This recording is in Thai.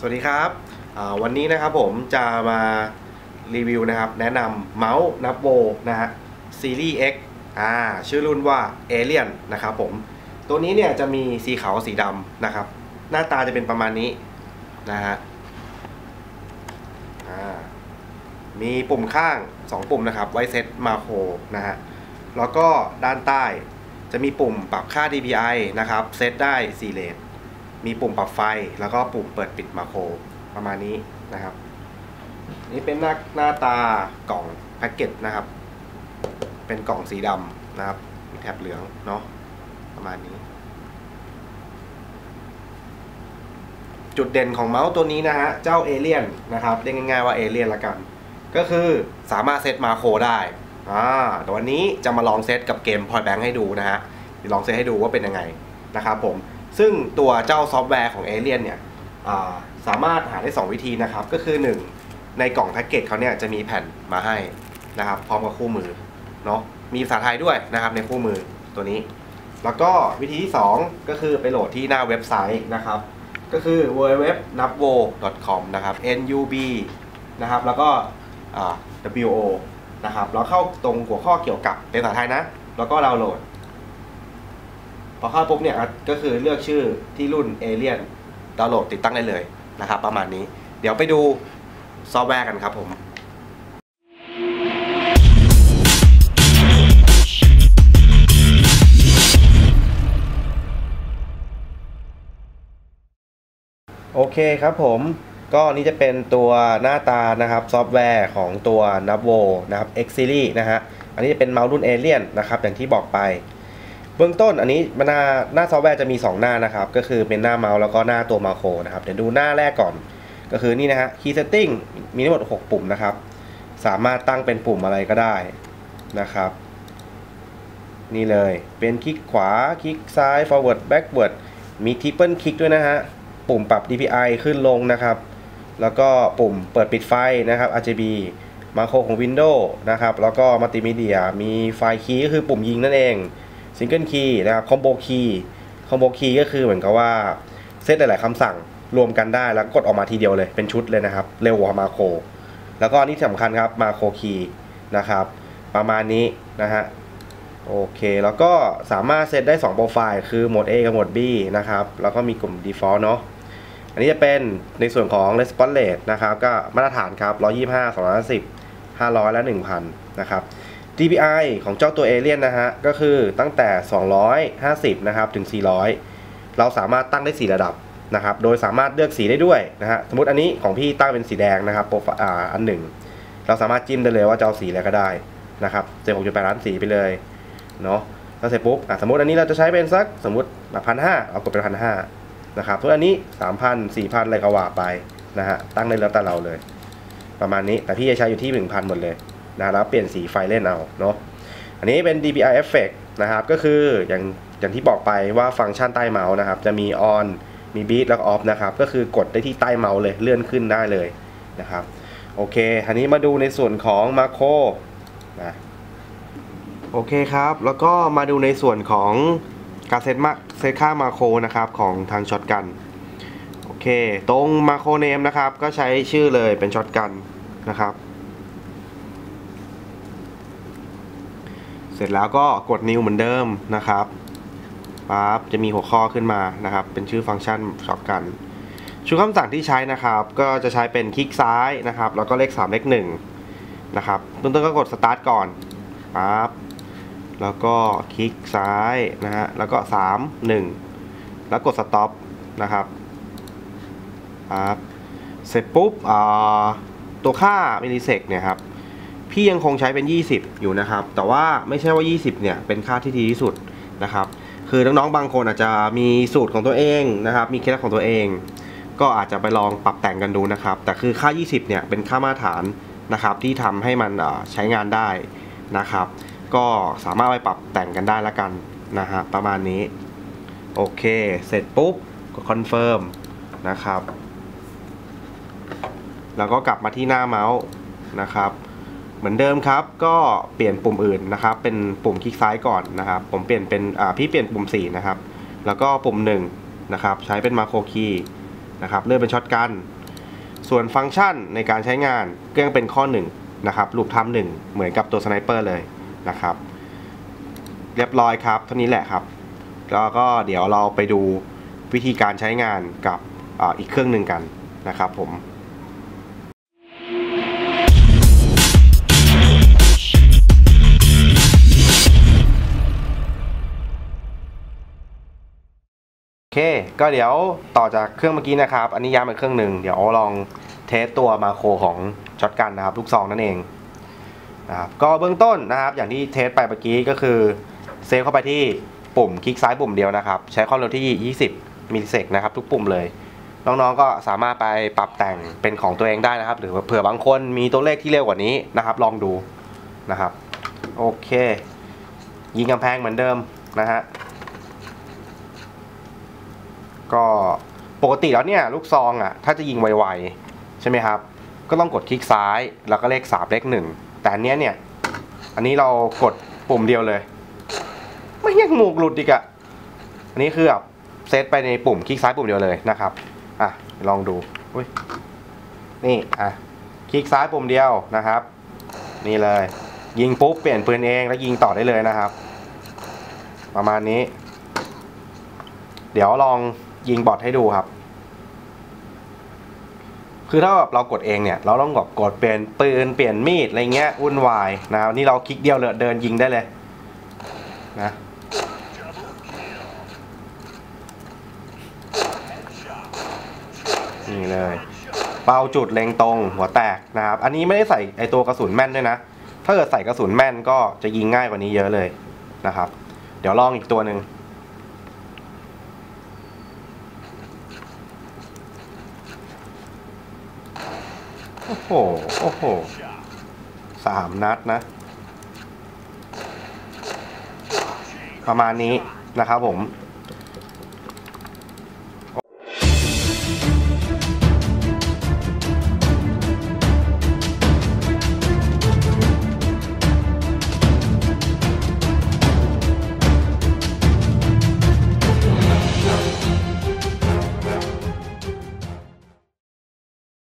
สวัสดีครับวันนี้นะครับผมจะมารีวิวนะครับ แนะนำเมาส์นับโวนะฮะซีรีส์ X อ่าชื่อรุ่นว่า Alien นะครับผม ตัวนี้เนี่ยจะมีสีขาวสีดำนะครับ หน้าตาจะเป็นประมาณนี้นะฮะมีปุ่มข้าง 2 ปุ่มนะครับไว้เซตมาโครนะฮะแล้วก็ด้านใต้จะมีปุ่มปรับค่า DPI นะครับเซตได้4เลท มีปุ่มปรับไฟ แล้วก็ปุ่มเปิดปิดมาโครประมาณนี้นะครับ นี่เป็นหน้าหน้าตากล่องแพ็กเกจนะครับ เป็นกล่องสีดำนะครับมีแถบเหลืองเนาะประมาณนี้ จุดเด่นของเมาส์ตัวนี้นะฮะ เจ้าเอเลียนนะครับเรียกง่ายๆว่าเอเลียนละกัน ก็คือสามารถเซตมาโครได้อ่าแต่วันนี้จะมาลองเซตกับเกม Point Bank ให้ดูนะฮะลองเซตให้ดูว่าเป็นยังไง นะครับผมซึ่งตัวเจ้าซอฟต์แวร์ของ Alien เนี่ยาสามารถหาได้ 2 วิธีนะครับ ก็คือ 1 ในกล่องแพ็กเกจเขาเนี่ยจะมีแผ่นมาให้นะครับพร้อมกับคู่มือเนาะมีภาษาไทยด้วยนะครับในคู่มือตัวนี้ แล้วก็วิธีที่ 2 ก็คือไปโหลดที่หน้าเว็บไซต์นะครับ ก็คือ www.nabwo.com นะครับ nub นะครับแล้วก็ wo นะครับแล้วเข้าตรงหัวข้อเกี่ยวกับเป็นภาษาไทยนะ แล้วก็ดาวน์โหลด พอเข้าปุ๊บเนี่ยก็คือเลือกชื่อที่รุ่น Alien ดาวน์โหลดติดตั้งได้เลยนะครับ ประมาณนี้ เดี๋ยวไปดูซอฟต์แวร์กันครับผมโอเคครับผมก็นี่จะเป็นตัวหน้าตานะครับซอฟต์แวร์ของตัว n a v o นะครับ X Series นะฮะอันนี้จะเป็นเมาส์รุ่น Alien นะครับอย่างที่บอกไป เบื้องต้นอันนี้หน้าหน้าซอฟต์แวร์จะมี 2 หน้านะครับ ก็คือเป็นหน้าเมาส์แล้วก็หน้าตัวมาโครนะครับ เดี๋ยวดูหน้าแรกก่อน ก็คือนี่นะฮะ Key Setting มีทั้งหมด 6 ปุ่มนะครับ สามารถตั้งเป็นปุ่มอะไรก็ได้นะครับ นี่เลยเป็นคลิกขวาคลิกซ้าย forward backward มี triple click ด้วยนะฮะ ปุ่มปรับ DPI ขึ้นลงนะครับ แล้วก็ปุ่มเปิดปิดไฟนะครับ RGB มาโครของ Windows นะครับ แล้วก็มัลติมีเดียมีไฟคีย์ก็คือปุ่มยิงนั่นเอง ซิงเกิลคีย์นะครับคอมโบคีย์คอมโบคีย์ก็คือเหมือนกับว่าเซตหลาย ๆคำสั่งรวมกันได้แล้วกดออกมาทีเดียวเลยเป็นชุดเลยนะครับ เร็วกว่ามาโครแล้วก็นี่สำคัญครับมาโครคีย์นะครับ ประมาณนี้นะฮะโอเค แล้วก็สามารถเซตได้ 2 โปรไฟล์ คือโหมด A กับโหมด B นะครับ แล้วก็มีกลุ่ม default เนาะอันนี้จะเป็นในส่วนของ response rate นะครับ ก็มาตรฐานครับ 125 210 500 และ 1000 นะครับ DPI ของเจ้าตัว Alien นนะฮะ ก็คือตั้งแต่ 250 นะครับ ถึง 400 เราสามารถตั้งได้ 4 ระดับนะครับ โดยสามารถเลือกสีได้ด้วยนะฮะ สมมติอันนี้ของพี่ตั้งเป็นสีแดงนะครับโปรไฟล์อ่าอันหนึ่ง เราสามารถจิ้มได้เลยว่าจะเอาสีอะไรก็ได้นะครับเจ็ดหกจุดแปดล้านสีไปเลยเนาะแล้วเสร็จปุ๊บอะสมมติอันนี้เราจะใช้เป็นสักสมมติแบบพันห้าเอากดเป็นพันห้านะครับส่วนอันนี้สามพันสี่พันอะไรก็ว่าไปนะฮะตั้งได้แล้วแต่เราเลย ประมาณนี้แต่พี่จะใช้อยู่ที่หนึ่งพันหมดเลย นะแล้วเปลี่ยนสีไฟเล่นเอาเนาะอันนี้เป็น DPI effect นะครับ ก็คืออย่างอย่างที่บอกไปว่าฟังก์ชันใต้เมาส์นะครับ จะมี on มี beat แล้วก็ off นะครับ ก็คือกดได้ที่ใต้เมาส์เลยเลื่อนขึ้นได้เลยนะครับ โอเคอันนี้มาดูในส่วนของมาโครนะโอเคครับ แล้วก็มาดูในส่วนของการเซตมาเซตค่ามาโครนะครับของทางช็อตกันโอเค ตรงมาโครเนมนะครับ ก็ใช้ชื่อเลยเป็นช็อตกันนะครับ เสร็จแล้วก็กด new เหมือนเดิมนะครับปั๊บจะมีหัวข้อขึ้นมานะครับ เป็นชื่อฟังก์ชันช็อตกันชุดคำสั่งที่ใช้นะครับ ก็จะใช้เป็นคลิกซ้ายนะครับ แล้วก็เลข 3 เลข1นะครับต้นก็กด start ก่อนปั๊บแล้วก็คลิกซ้ายนะฮะแล้วก็ 3 1 แล้วกด stop นะครับปั๊บเสร็จปุ๊บตัวค่ามิลลิเซกเนี่ยครับ พี่ยังคงใช้เป็น 20 อยู่นะครับ แต่ว่าไม่ใช่ว่า 20 เนี่ยเป็นค่าที่ดีที่สุดนะครับ คือน้องๆบางคนอาจจะมีสูตรของตัวเองนะครับ มีเคล็ดลับของตัวเอง ก็อาจจะไปลองปรับแต่งกันดูนะครับ แต่คือค่า 20 เนี่ยเป็นค่ามาตรฐานนะครับ ที่ทำให้มันใช้งานได้นะครับ ก็สามารถไปปรับแต่งกันได้ละกันนะฮะประมาณนี้ โอเค เสร็จปุ๊บก็คอนเฟิร์มนะครับ แล้วก็กลับมาที่หน้าเมาส์นะครับ เหมือนเดิมครับ ก็เปลี่ยนปุ่มอื่นนะครับ เป็นปุ่มคลิกซ้ายก่อนนะครับ ผมเปลี่ยนเป็นพี่เปลี่ยนปุ่ม 4 นะครับ แล้วก็ปุ่ม1นะครับ ใช้เป็นมาโครคีย์นะครับ เลื่อนเป็นช็อตกัน ส่วนฟังก์ชันในการใช้งานก็ยังเป็นข้อ 1 นะครับรูปทำหนึ่งเหมือนกับตัวสไนเปอร์เลยนะครับ เรียบร้อยครับ เท่านี้แหละครับ แล้วก็เดี๋ยวเราไปดูวิธีการใช้งานกับออีกเครื่องหนึ่งกันนะครับผม เคก็เดี๋ยวต่อจากเครื่องเมื่อกี้นะครับ อันนี้ย้ำเป็นเครื่องหนึ่งเดี๋ยวลองเทสตัวมาโครของช็อตกันนะครับ ลูกซองนั่นเองนะครับก็เบื้องต้นนะครับ อย่างที่เทสไปเมื่อกี้ก็คือเซฟเข้าไปที่ปุ่มคลิกซ้ายปุ่มเดียวนะครับ ใช้ความเร็วที่ 20 มิลลิเซกนะครับ ทุกปุ่มเลย น้องๆ ก็สามารถไปปรับแต่งเป็นของตัวเองได้นะครับ หรือเผื่อบางคนมีตัวเลขที่เร็วกว่านี้นะครับ ลองดูนะครับ โอเค ยิงกำแพงเหมือนเดิมนะฮะ ก็ปกติแล้วเนี่ยลูกซองอะถ้าจะยิงไวๆใช่ไหมครับ ก็ต้องกดคลิกซ้ายแล้วก็เลข3เลข1แต่อันเนี้ยเนี่ย อันนี้เรากดปุ่มเดียวเลย ไม่ยังหมูกหลุดอีกอะอันนี้คือแบบเซตไปในปุ่มคลิกซ้ายปุ่มเดียวเลยนะครับอะลองดูอุ้ยนี่อะคลิกซ้ายปุ่มเดียวนะครับ นี่เลย ยิงปุ๊บเปลี่ยนปืนเองแล้วยิงต่อได้เลยนะครับ ประมาณนี้ เดี๋ยวลอง ยิงบอทให้ดูครับ คือถ้าแบบเรากดเองเนี่ย เราต้องแบบกดเปลี่ยนปืนเปลี่ยนมีดอะไรเงี้ยวุ่นวายนะครับนี่เราคลิกเดียวเลยเดินยิงได้เลยนะนี่เลย เป้าจุดเล็งตรงหัวแตกนะครับ อันนี้ไม่ได้ใส่ไอตัวกระสุนแม่นด้วยนะ ถ้าเกิดใส่กระสุนแม่นก็จะยิงง่ายกว่านี้เยอะเลยนะครับ เดี๋ยวลองอีกตัวหนึ่ง โห โอ้โห สามนัดนะ ประมาณนี้นะครับผม